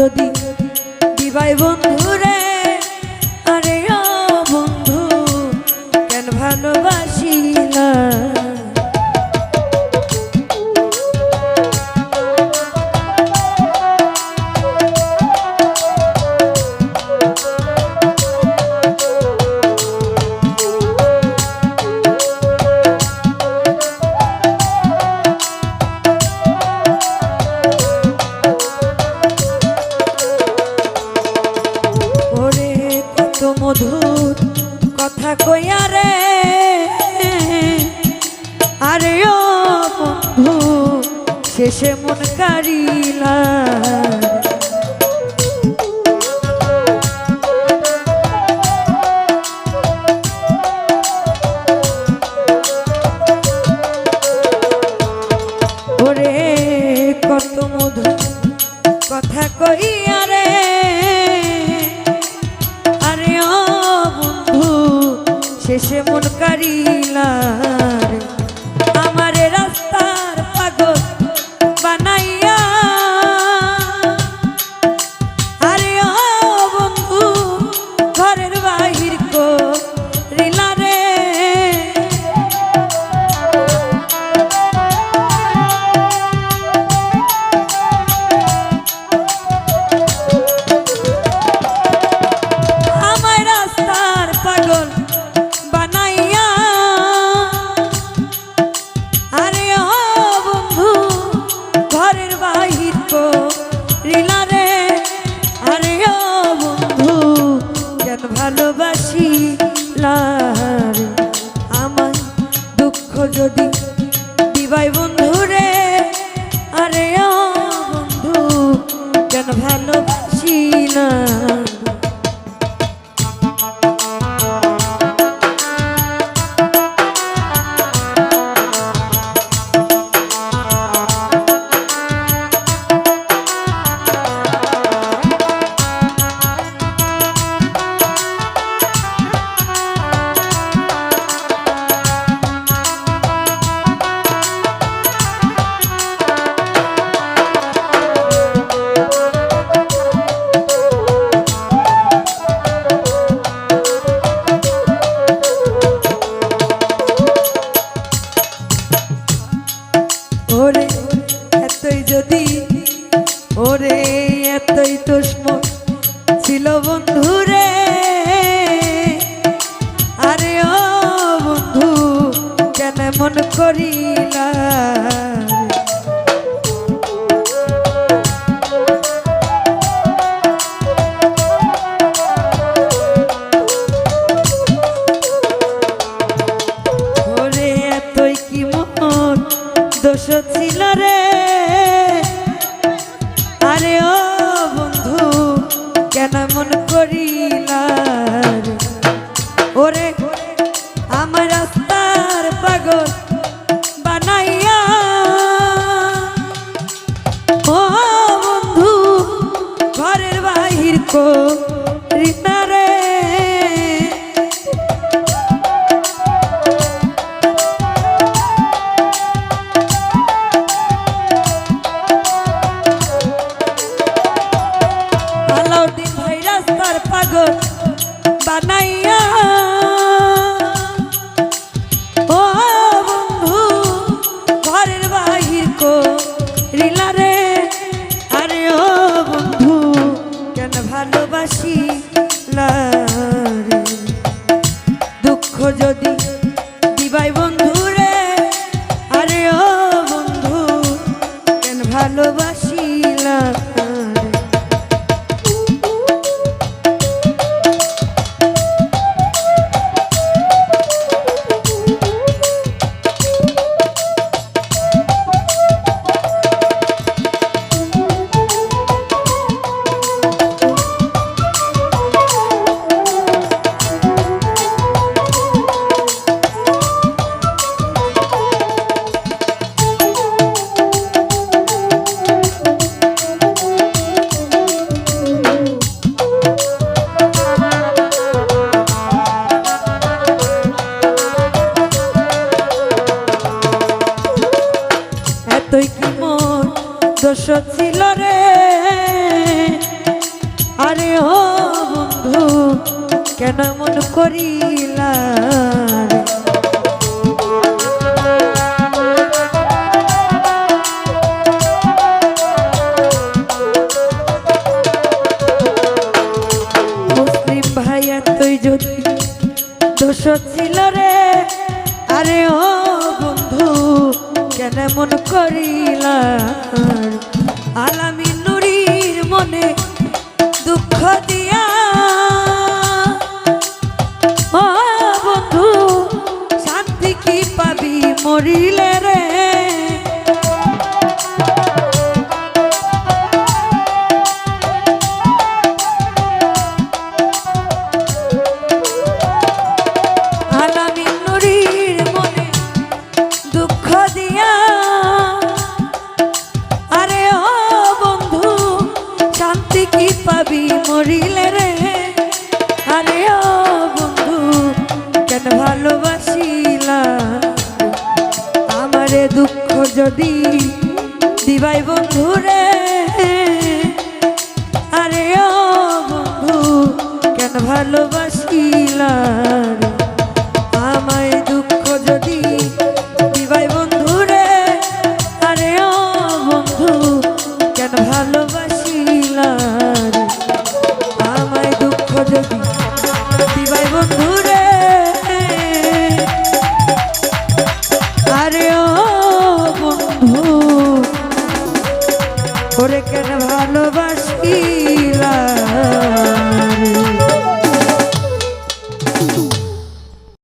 যদি দিবাই বন্ধুরে কারিলা ওরে কত মধু কথা কইয়া রে। আরে শেষে মন কারিলার ভালোবাসি আমার দুঃখ যদি দিবাই বন্ধু রে আরে বন্ধু কেন ভালোবাসি না? এতই ছিল বন্ধু রে আরে ও বন্ধু কেন মন করিলা? দোষ ভাই পাগল বানাইয়া। ও বন্ধু, ঘরের বাহির করিলা রে। আরে ও বন্ধু, কেন ভালোবাসি দুঃখ যদি ছিল রে। আরে ও বন্ধু, কেন মন করিলা? দোষ ছিল রে। আরে ও বন্ধু, কেন মন করিলা? I la মরিলে রে? আরে ও বন্ধু, কেন ভালোবাসিলা? আমারে দুঃখ যদি দিবাই বন্ধু রে? আরে ও বন্ধু, কেন ভালোবাসিলা? আমায় দুঃখ যদি